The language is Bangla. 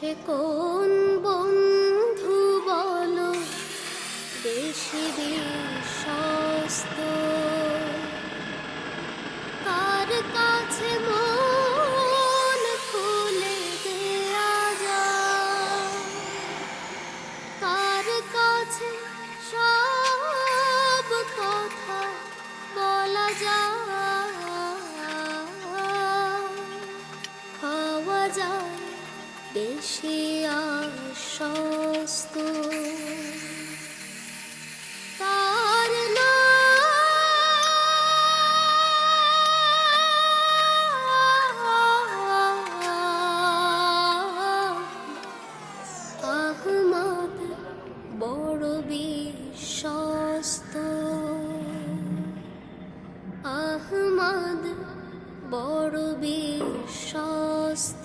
সে কোন বন্ধু বলো? বেশি বিশ্বস্ত। কার কাছে মন খুলে দেয়া যায়? কার কাছে সব কথা বলা যায়? হওয়া যায় বেশি আশ্বস্ত আহমদ আহমদ বড় বিশ্বস্ত।